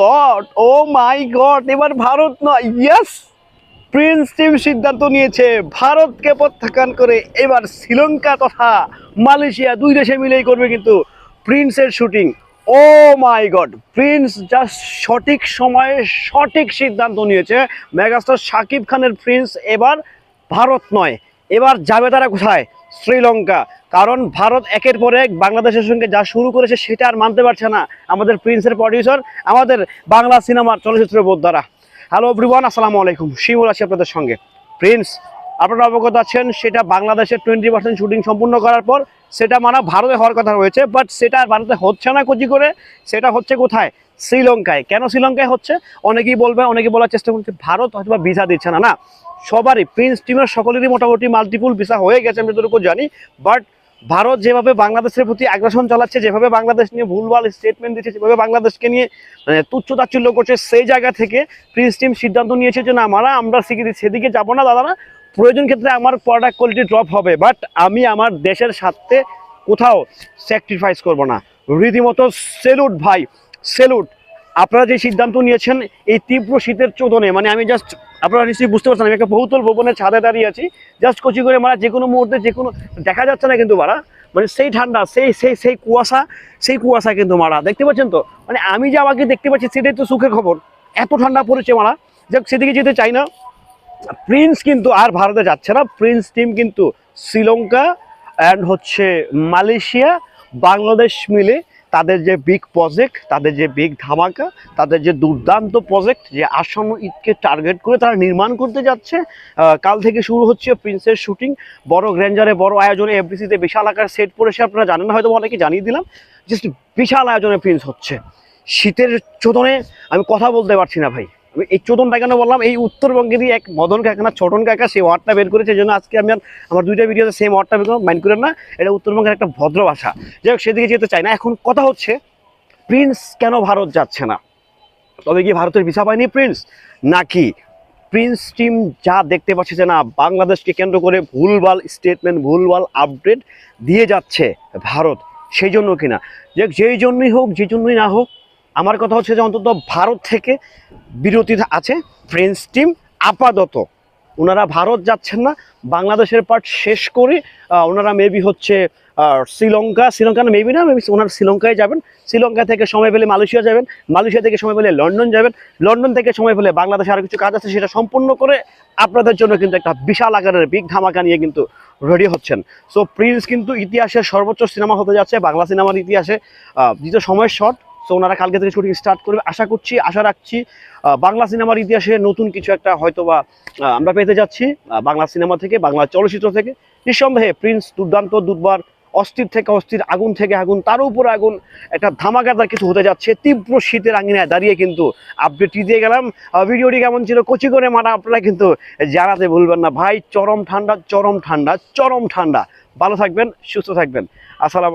God O my god এবার ভারত নয় yes Prince team সিদ্ধান্ত নিয়েছে, ভারতকে প্রত্যাখ্যান করে এবার শ্রীলঙ্কা তথা মালয়েশিয়া দুই দেশে মিলেই করবে কিন্তু প্রিন্সের shooting oh my god Prince just সঠিক সময়ে সঠিক সিদ্ধান্ত নিয়েছে মেগাস্টার শাকিব খানের প্রিন্স এবার ভারত নয়। এবার যাবে তারা কোথায়? শ্রীলঙ্কা। কারণ ভারত একের পর এক বাংলাদেশের সঙ্গে যা শুরু করেছে সেটা আর মানতে পারছে না আমাদের প্রিন্সের প্রডিউসার আমাদের বাংলা সিনেমার চলচ্চিত্র বোদ্ধারা। হ্যালো এভরিওয়ান আসসালামু আলাইকুম। শিমুল আছি আপনাদের সঙ্গে। প্রিন্স আপনারা অবগত আছেন, সেটা বাংলাদেশের টোয়েন্টি পার্সেন্ট শুটিং সম্পূর্ণ করার পর সেটা মানা ভারতে হওয়ার কথা রয়েছে বাট সেটা ভারতে হচ্ছে না কচি করে, সেটা হচ্ছে কোথায়? শ্রীলঙ্কায়। কেন শ্রীলঙ্কায় হচ্ছে? অনেকেই বলবে, অনেকে বলার চেষ্টা করছে ভারত হয়তো ভিসা দিচ্ছে না। না, সবারই প্রিন্স টিমের সকলেরই মোটামুটি মাল্টিপুল ভিসা হয়ে গেছে, আমি যতটুকু জানি বাট ভারত যেভাবে বাংলাদেশের প্রতি আগ্রাসন চালাচ্ছে, যেভাবে বাংলাদেশ নিয়ে ভুলভাল স্টেটমেন্ট দিচ্ছে যেভাবে বাংলাদেশকে নিয়ে মানে তুচ্ছ তাচ্ছিল্য করছে, সেই জায়গা থেকে প্রিন্স টিম সিদ্ধান্ত নিয়েছে যে, না, মারা, আমরা সেদিকে যাব না দাদা না প্রয়োজন ক্ষেত্রে আমার প্রোডাক্ট কোয়ালিটি ড্রপ হবে বাট আমি আমার দেশের স্বার্থে কোথাও স্যাক্রিফাইস করব না। রীতিমতো সেলুট ভাই সেলুট আপনারা যে সিদ্ধান্ত নিয়েছেন এই তীব্র শীতের চোদনে মানে আমি জাস্ট আপনারা নিশ্চয়ই বুঝতে পারছেন, আমি একটা বহুতল ভবনের ছাদে দাঁড়িয়ে আছি জাস্ট কচি করে মারা যে কোনো মুহূর্তে, যে কোনো, দেখা যাচ্ছে না কিন্তু মারা মানে সেই ঠান্ডা, সেই সেই সেই কুয়াশা সেই কুয়াশা কিন্তু মারা, দেখতে পাচ্ছেন তো? মানে আমি যে আমাকে দেখতে পাচ্ছি, সেটাই তো সুখের খবর। এত ঠান্ডা পড়েছে মারা, যাক, সেদিকে যেতে চাই না। প্রিন্স কিন্তু আর ভারতে যাচ্ছে না। প্রিন্স টিম কিন্তু শ্রীলঙ্কা অ্যান্ড হচ্ছে মালয়েশিয়া, বাংলাদেশ মিলে তাদের যে বিগ প্রজেক্ট তাদের যে বিগ ধামাকা, তাদের যে দুর্দান্ত প্রজেক্ট যে আসন্ন ঈদকে টার্গেট করে তারা নির্মাণ করতে যাচ্ছে। কাল থেকে শুরু হচ্ছে প্রিন্সের শুটিং বড় গ্র্যান্ডারে বড় আয়োজনে এফডিসিতে বিশাল আকার সেট পড়েছে। আপনারা জানেন হয়তো অনেকে জানিয়ে দিলাম। জাস্ট বিশাল আয়োজনে প্রিন্স হচ্ছে। শীতের চোদনে আমি কথা বলতে পারছি না ভাই। আমি এই চোদনটা কেন বললাম? এই উত্তরবঙ্গেরই এক মদন কাকা ছোটন কাকা সেই ওয়ার্ডটা বের করেছে। জন্য আজকে আমি আমার দুইটা ভিডিওতে সেম ওয়ার্ডটা বের মাইন্ড করেন না, এটা উত্তরবঙ্গের একটা ভদ্র ভাষা। যাই হোক, সেদিকে যেতে চাই না। এখন কথা হচ্ছে প্রিন্স কেন ভারত যাচ্ছে না? তবে কি ভারতের ভিসা পায়নি প্রিন্স নাকি প্রিন্স টিম যা দেখতে পাচ্ছে যে না, বাংলাদেশকে কেন্দ্র করে ভুলভাল স্টেটমেন্ট ভুলভাল আপডেট দিয়ে যাচ্ছে ভারত, সেই জন্য কিনা? যে যেই জন্যই হোক, যে জন্যই না হোক আমার কথা হচ্ছে যে অন্তত ভারত থেকে বিরতি আছে প্রিন্স টিম আপাতত। ওনারা ভারত যাচ্ছেন না, বাংলাদেশের পার্ট শেষ করে ওনারা মেবি হচ্ছে শ্রীলঙ্কা শ্রীলঙ্কা মেবি না মেবি ওনারা শ্রীলঙ্কায় যাবেন। শ্রীলঙ্কা থেকে সময় পেলে মালয়েশিয়া যাবেন, মালয়েশিয়া থেকে সময় পেলে লন্ডন যাবেন, লন্ডন থেকে সময় পেলে বাংলাদেশে আরও কিছু কাজ আছে, সেটা সম্পূর্ণ করে আপনাদের জন্য কিন্তু একটা বিশাল আকারের বিগ ধামাকা নিয়ে কিন্তু রেডি হচ্ছেন। সো প্রিন্স কিন্তু ইতিহাসের সর্বোচ্চ সিনেমা হতে যাচ্ছে, বাংলা সিনেমার ইতিহাসে যেহেতু সময়ের শর্ট সো ওনারা কালকে থেকে শুটিং স্টার্ট করবে। আশা করছি, আশা রাখছি বাংলা সিনেমার ইতিহাসে নতুন কিছু একটা হয়তো বা আমরা পেতে যাচ্ছি বাংলা সিনেমা থেকে, বাংলা চলচ্চিত্র থেকে। নিঃসন্দেহে প্রিন্স দুর্দান্ত দুর্বার অস্থির থেকে অস্থির, আগুন থেকে আগুন, তার উপর আগুন, একটা ধামাকাদার কিছু হতে যাচ্ছে। তীব্র শীতের আঙিনায় দাঁড়িয়ে কিন্তু আপডেটটি দিয়ে গেলাম। ভিডিওটি কেমন ছিল, কচি করে মারা আপনারা কিন্তু জানাতে ভুলবেন না। ভাই, চরম ঠান্ডা চরম ঠান্ডা চরম ঠান্ডা। ভালো থাকবেন, সুস্থ থাকবেন। আসসালাম